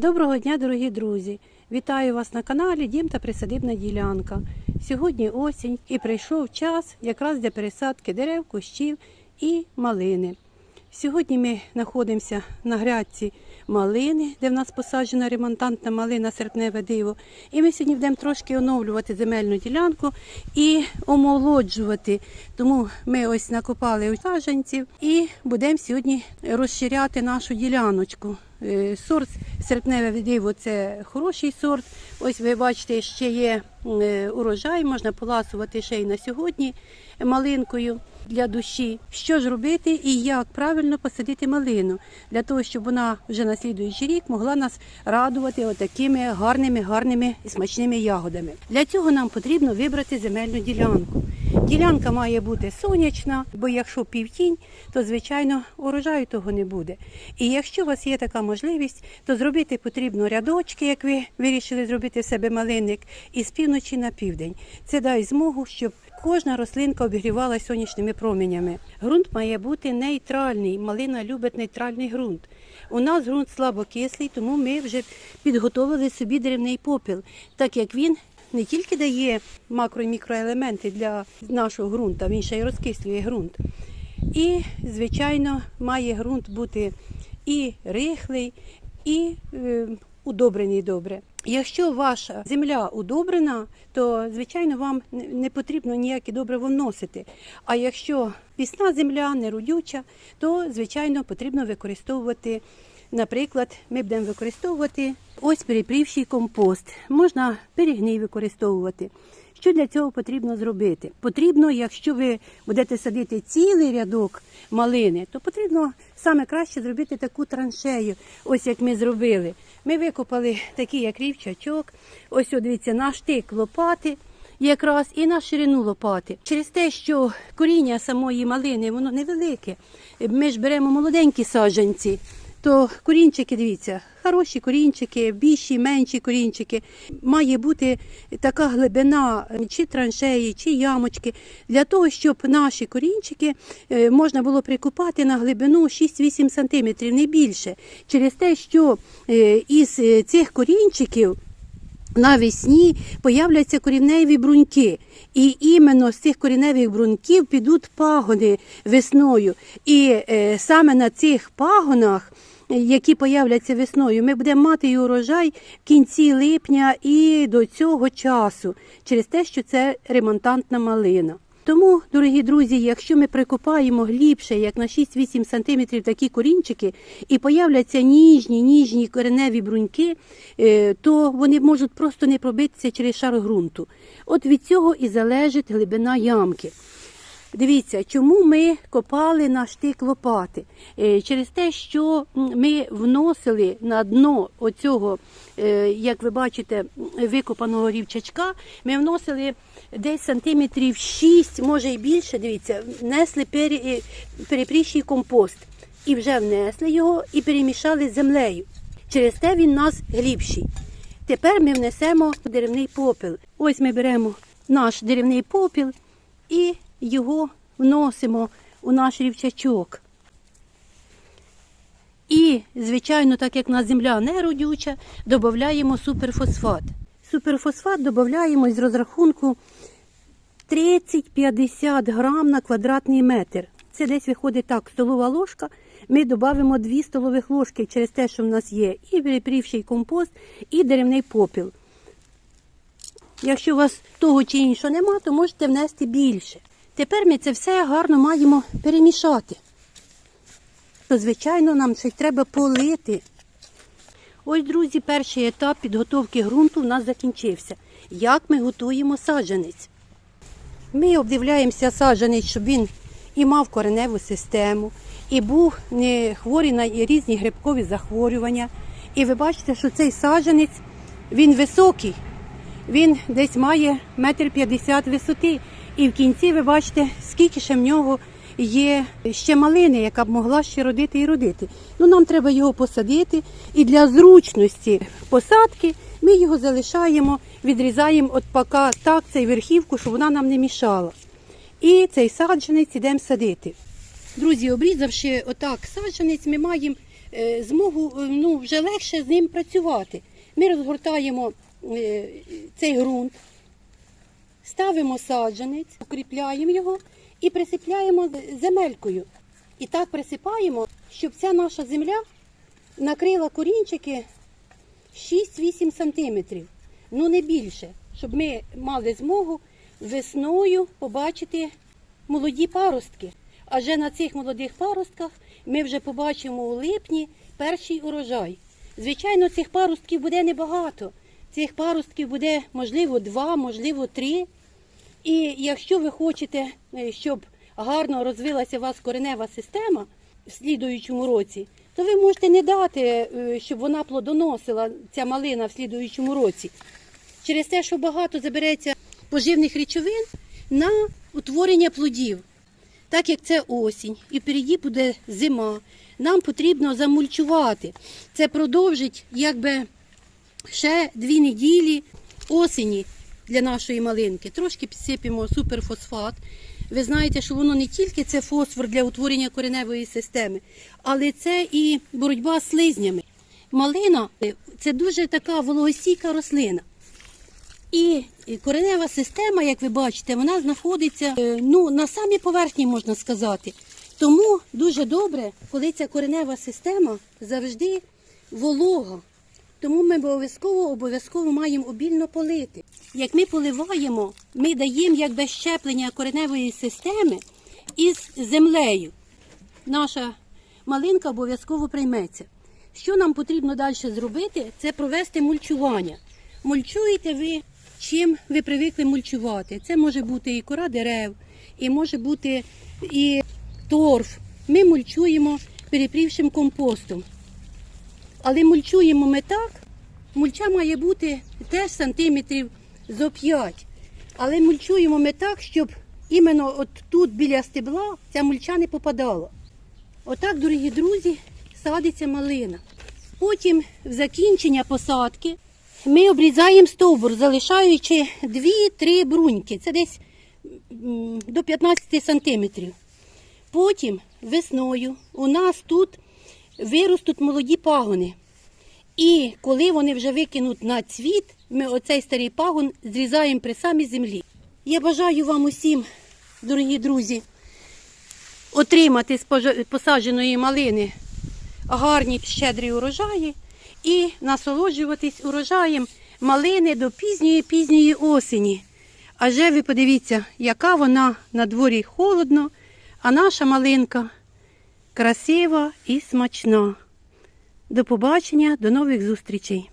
Доброго дня, дорогі друзі! Вітаю вас на каналі Дім та Присадибна ділянка. Сьогодні осінь і прийшов час якраз для пересадки дерев, кущів і малини. Сьогодні ми знаходимося на грядці малини, де в нас посаджена ремонтантна малина серпневе диво. І ми сьогодні будемо трошки оновлювати земельну ділянку і омолоджувати. Тому ми ось накопали саджанців і будемо сьогодні розширяти нашу діляночку. Е, Сорт серпневе диво це хороший сорт. Ось ви бачите, ще є е, урожай, можна поласувати ще й на сьогодні малинкою для душі. Що ж робити і як правильно посадити малину для того, щоб вона вже на слідуючий рік могла нас радувати отакими гарними, гарними і смачними ягодами. Для цього нам потрібно вибрати земельну ділянку. Ділянка має бути сонячна, бо якщо півтінь, то звичайно урожаю того не буде. І якщо у вас є така можливість, то зробити потрібно рядочки, як ви вирішили зробити в себе малинник, із півночі на південь. Це дасть змогу, щоб кожна рослинка обігрівалася сонячними променями. Ґрунт має бути нейтральний. Малина любить нейтральний ґрунт. У нас ґрунт слабокислий, тому ми вже підготовили собі деревний попіл, так як він не тільки дає макро і мікроелементи для нашого ґрунту, він ще й розкислює ґрунт. І, звичайно, має ґрунт бути і рихлий, і е, удобрений добре. Якщо ваша земля удобрена, то звичайно вам не- потрібно ніякі добриво вносити. А якщо пісна земля неродюча, то звичайно потрібно використовувати. Наприклад, ми будемо використовувати ось перепрівший компост. Можна перегній використовувати. Що для цього потрібно зробити? Потрібно, якщо ви будете садити цілий рядок малини, то потрібно саме краще зробити таку траншею, ось як ми зробили. Ми викопали такий як рівчачок, ось о, дивіться, на штик лопати. Якраз і на ширину лопати. Через те, що коріння самої малини воно невелике. Ми ж беремо молоденькі саджанці, то корінчики, дивіться, хороші корінчики, більші, менші корінчики. Має бути така глибина чи траншеї, чи ямочки, для того, щоб наші корінчики е, можна було прикопати на глибину 6-8 см, не більше. Через те, що е, із е, цих корінчиків навесні появляться корінневі бруньки. І іменно з цих коріневих бруньків підуть пагони весною. І саме на цих пагонах, які появляться весною, ми будемо мати і урожай в кінці липня і до цього часу, через те, що це ремонтантна малина. Тому, дорогі друзі, якщо ми прикопаємо глибше, як на 6-8 см такі корінчики, і появляться ніжні, ніжні кореневі бруньки, е, то вони можуть просто не пробитися через шар ґрунту. От від цього і залежить глибина ямки. Дивіться, чому ми копали на штик лопати? Е, Через те, що ми вносили на дно оцього, е, як ви бачите, викопаного рівчачка, ми вносили десь сантиметрів 6, може і більше, дивіться, внесли е, перепріщий компост. І вже внесли його і перемішали з землею. Через те він у нас глибший. Тепер ми внесемо деревний попіл. Ось ми беремо наш деревний попіл і його вносимо у наш рівчачок. І, звичайно, так як у нас земля не родюча, додаємо суперфосфат. Суперфосфат додаємо з розрахунку 30-50 грам на квадратний метр. Це десь виходить так, столова ложка. Ми додаємо 2 столових ложки через те, що в нас є і перепрівший компост, і деревний попіл. Якщо у вас того чи іншого нема, то можете внести більше. Тепер ми це все гарно маємо перемішати. То, звичайно, нам ще й треба полити. Ось, друзі, перший етап підготовки ґрунту у нас закінчився. Як ми готуємо саджанець? Ми обдивляємося саджанець, щоб він і мав кореневу систему, і був не хворий на різні грибкові захворювання. І ви бачите, що цей саджанець він високий, він десь має метр п'ятдесят висоти. І в кінці ви бачите, скільки ще в нього є ще малини, яка б могла ще родити і родити. Ну, нам треба його посадити, і для зручності посадки ми його залишаємо, відрізаємо от пока так цей верхівку, щоб вона нам не мішала. І цей саджанець ідемо садити. Друзі, обрізавши отак саджанець, ми маємо е, змогу е, ну, вже легше з ним працювати. Ми розгортаємо е, цей ґрунт, ставимо саджанець, укріпляємо його і присипляємо земелькою. І так присипаємо, щоб ця наша земля накрила корінчики 6-8 сантиметрів, ну не більше, щоб ми мали змогу весною побачити молоді паростки. Адже на цих молодих паростках ми вже побачимо у липні перший урожай. Звичайно, цих паростків буде небагато. Цих паростків буде можливо два, можливо, три. І якщо ви хочете, е, щоб гарно розвилася у вас коренева система в слідуючому році, то ви можете не дати, е, щоб вона плодоносила ця малина в слідуючому році. Через те, що багато забереться поживних речовин на утворення плодів. Так як це осінь і впереді буде зима, нам потрібно замульчувати. Це продовжить якби ще дві неділі осені для нашої малинки. Трошки підсипемо суперфосфат. Ви знаєте, що воно не тільки це фосфор для утворення кореневої системи, але це і боротьба з слизнями. Малина це дуже така вологостійка рослина. І і коренева система, як ви бачите, вона знаходиться е, ну, на самій поверхні, можна сказати. Тому дуже добре, коли ця коренева система завжди волога. Тому ми обов'язково обов'язково маємо обільно полити. Як ми поливаємо, ми даємо якби щеплення кореневої системи із землею. Наша малинка обов'язково прийметься. Що нам потрібно далі зробити, це провести мульчування. Мульчуєте ви, чим ви привикли мульчувати. Це може бути і кора дерев, і може бути і торф. Ми мульчуємо перепрівшим компостом. Але мульчуємо ми так, мульча має бути теж сантиметрів зо 5. Але мульчуємо ми так, щоб іменно от тут біля стебла ця мульча не попадала. Отак, дорогі друзі, садиться малина. Потім в закінчення посадки ми обрізаємо стовбур, залишаючи 2-3 бруньки. Це десь до 15 сантиметрів. Потім весною у нас тут виростуть молоді пагони. І коли вони вже викинуть на цвіт, ми оцей старий пагон зрізаємо при самій землі. Я бажаю вам усім, дорогі друзі, отримати з посадженої малини гарні щедрі урожаї і насолоджуватись урожаєм малини до пізньої пізньої осені. Адже ви подивіться, яка вона на дворі холодно, а наша малинка красива і смачна. До побачення, до нових зустрічей!